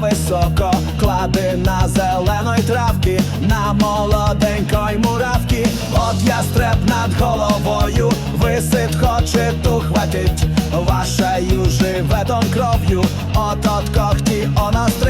високо, клади на зеленої травки, на молоденької муравки, от ястреб над головою, висит, хоче ту хватить, вашею живе тон кров'ю, от от когті он острит,